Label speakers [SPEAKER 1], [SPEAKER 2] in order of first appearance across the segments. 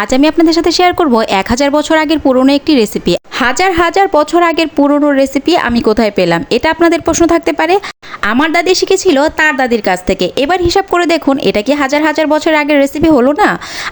[SPEAKER 1] আজ আমি আপনাদের সাথে শেয়ার করব এক হাজার বছর আগের পুরনো একটি রেসিপি হাজার হাজার বছর আগের পুরনো রেসিপি আমি কোথায় পেলাম? এটা আপনাদের প্রশ্ন থাকতে পারে। আমার দাদি শিখেছিল তার দাদির কাছ থেকে। এবার হিসাব করে দেখুন, এটা কি হাজার হাজার বছর আগের রেসিপি হলো না?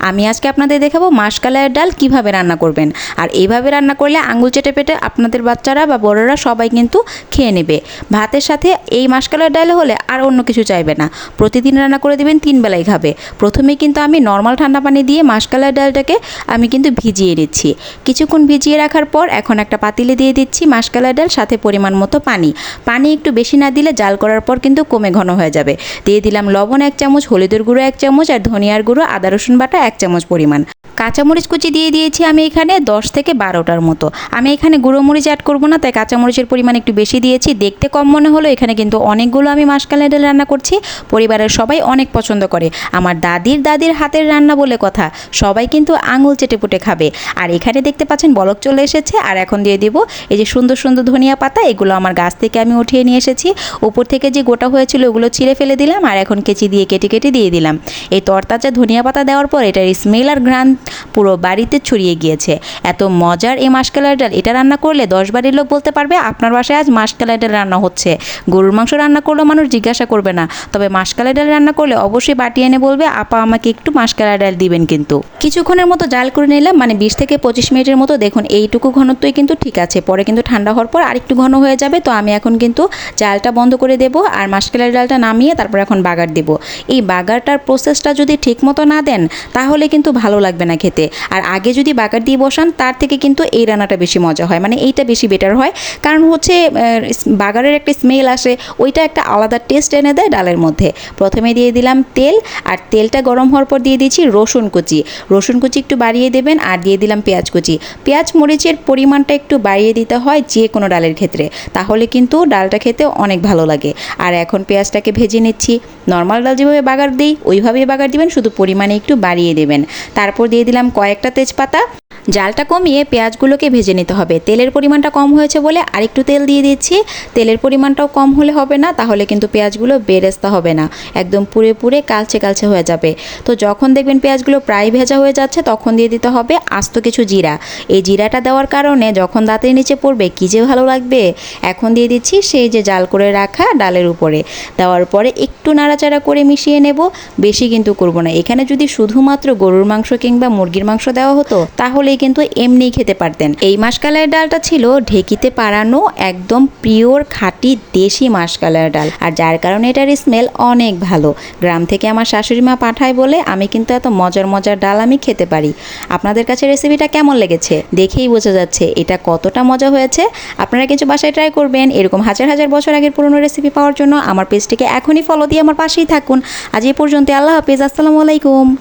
[SPEAKER 1] আমি আজকে আপনাদের দেখাবো মাসকালাইয়ের ডাল কীভাবে রান্না করবেন। আর এইভাবে রান্না করলে আঙুল চেটে পেটে আপনাদের বাচ্চারা বা বড়রা সবাই কিন্তু খেয়ে নেবে। ভাতের সাথে এই মাসকালাইয়ের ডাল হলে আর অন্য কিছু চাইবে না। প্রতিদিন রান্না করে দেবেন, তিন বেলায় খাবে। প্রথমে কিন্তু আমি নর্মাল ঠান্ডা পানি দিয়ে মাসকালাইয়ের ডালটাকে আমি কিন্তু ভিজিয়ে নিচ্ছি। কিছুক্ষণ ভিজিয়ে রাখার পর এখন একটা পাতিলে দিয়ে দিচ্ছি মাসকালা ডাল, সাথে পরিমাণ মতো পানি। পানি একটু বেশি না দিলে জাল করার পর কিন্তু কমে ঘন হয়ে যাবে। দিয়ে দিলাম লবণ এক চামচ, হলুদের গুঁড়ো এক চামচ আর ধনিয়ার গুঁড়ো, আদা রসুন বাটা এক চামচ পরিমাণ। কাঁচামরিচ কুচি দিয়ে দিয়েছি আমি এখানে দশ থেকে বারোটার মতো। আমি এখানে গুঁড়ো মরিচ অ্যাড করব না, তাই কাঁচামরিচের পরিমাণ একটু বেশি দিয়েছি। দেখতে কম মনে হলো, এখানে কিন্তু অনেকগুলো আমি মাসকালাই ডাল রান্না করছি। পরিবারের সবাই অনেক পছন্দ করে। আমার দাদির দাদির হাতের রান্না বলে কথা, সবাই কিন্তু আঙুল চেটে পুটে খাবে। আর এখানে দেখতে পাচ্ছেন বলক চলে এসেছে, আর এখন দিয়ে দিব এই যে সুন্দর সুন্দর ধনিয়া পাতা, এগুলো আমার গাছ থেকে আমি উঠিয়ে নিয়ে এসেছি। উপর থেকে যে গোটা হয়েছিল ওগুলো ছিঁড়ে ফেলে দিলাম, আর এখন কেচি দিয়ে কেটে কেটে দিয়ে দিলাম। এই তরতাজা ধনিয়া পাতা দেওয়ার পর এটার স্মেল আর ঘ্রাণ পুরো বাড়িতে ছড়িয়ে গিয়েছে। এত মজার এই মাসকালাই ডাল, এটা রান্না করলে দশ বাড়ির লোক বলতে পারবে, আপনার বাসায় আজ মাসকালাই ডাল রান্না হচ্ছে। গরুর মাংস রান্না করলেও মানুষ জিজ্ঞাসা করবে না, তবে মাসকালাই ডাল রান্না করলে অবশ্যই বাটি এনে বলবে, আপা, আমাকে একটু মাসকালাই ডাল দিবেন কিন্তু। কিছুক্ষণের মতো জাল করে নিলাম মানে বিশ থেকে পঁচিশ মিনিটের মতো, দেখুন এইটুকু ঘনত্বই কিন্তু ঠিক আছে, পরে কিন্তু ঠান্ডা হওয়ার পর আরেকটু ঘন হয়ে যাবে, তো আমি এখন কিন্তু জালটা বন্ধ করে দেব আর মাসকালাই ডালটা নামিয়ে তারপর এখন বাগার দেব। এই বাগারটার প্রসেসটা যদি ঠিক মতো না দেন, তাহলে কিন্তু ভালো লাগবে না খেতে। আর আগে যদি বাগার দিয়ে বসান, তার থেকে কিন্তু এই রান্নাটা বেশি মজা হয়। মানে এইটা বেশি বেটার হয়। কারণ হচ্ছে বাগারের একটা স্মেল আসে, ওইটা একটা আলাদা টেস্ট এনে দেয় ডালের মধ্যে। প্রথমে দিয়ে দিলাম তেল, আর তেলটা গরম হওয়ার পর দিয়ে দিচ্ছি রসুন কুচি। রসুন কুচি একটু বাড়িয়ে দেবেন, আর দিয়ে দিলাম পেঁয়াজ কুচি। পেঁয়াজ মরিচের পরিমাণটা একটু বাড়িয়ে দিতে হয় যে কোনো ডালের ক্ষেত্রে। তাহলে কিন্তু ডালটা খেতে অনেক ভালো লাগে। আর এখন পেঁয়াজটাকে ভেজে নিচ্ছি। নর্মাল ডাল যেভাবে বাগার দিই, ওইভাবেই বাগার দিবেন, শুধু পরিমাণে একটু বাড়িয়ে দেবেন। তারপর দিয়ে দিলাম কয়েকটা তেজপাতা। জালটা কমিয়ে পেঁয়াজগুলোকে ভেজে নিতে হবে। তেলের পরিমাণটা কম হয়েছে বলে আরেকটু তেল দিয়ে দিচ্ছি। তেলের পরিমাণটাও কম হলে হবে না, তাহলে কিন্তু পেঁয়াজগুলো বেরেস্তা হবে না। একদম পুরে পুরে কালচে কালচে হয়ে যাবে। তো যখন দেখবেন পেঁয়াজগুলো প্রায় ভেজা হয়ে যাচ্ছে, তখন দিয়ে দিতে হবে আস্ত কিছু জিরা। এই জিরাটা দেওয়ার কারণে যখন দাঁতের নিচে পড়বে, কী যে ভালো লাগবে? এখন দিয়ে দিচ্ছি সেই যে জাল করে রাখা ডালের উপরে। দেওয়ার পরে একটু নাড়াচাড়া করে মিশিয়ে নেব। বেশি কিন্তু করব না। এখানে যদি শুধুমাত্র গরুর মাংস কিংবা মুরগির মাংস দেওয়া হতো, তাহলেই কিন্তু এমনিই খেতে পারতেন। এই মাসকালাইয়ের ডালটা ছিল ঢেকিতে পাড়ানো একদম পিওর খাঁটি দেশি মাসকালাইয়ের ডাল। আর যার কারণে এটার স্মেল অনেক ভালো। গ্রাম থেকে আমার শাশুড়ি মা পাঠায় বলে, আমি কিন্তু এত মজার মজার ডাল আমি খেতে পারি। আপনাদের কাছে রেসিপিটা কেমন লেগেছে? দেখেই বোঝা যাচ্ছে, এটা কতটা মজা হয়েছে। আপনারা কিছু বাসায় ট্রাই করবেন। এরকম হাজার হাজার বছর আগের পুরনো রেসিপি পাওয়ার জন্য আমার পেজটিকে এখনই ফলো দিয়ে আমার পাশেই থাকুন। আজ এ পর্যন্ত আল্লাহ হাফিজ। আসসালামু আলাইকুম।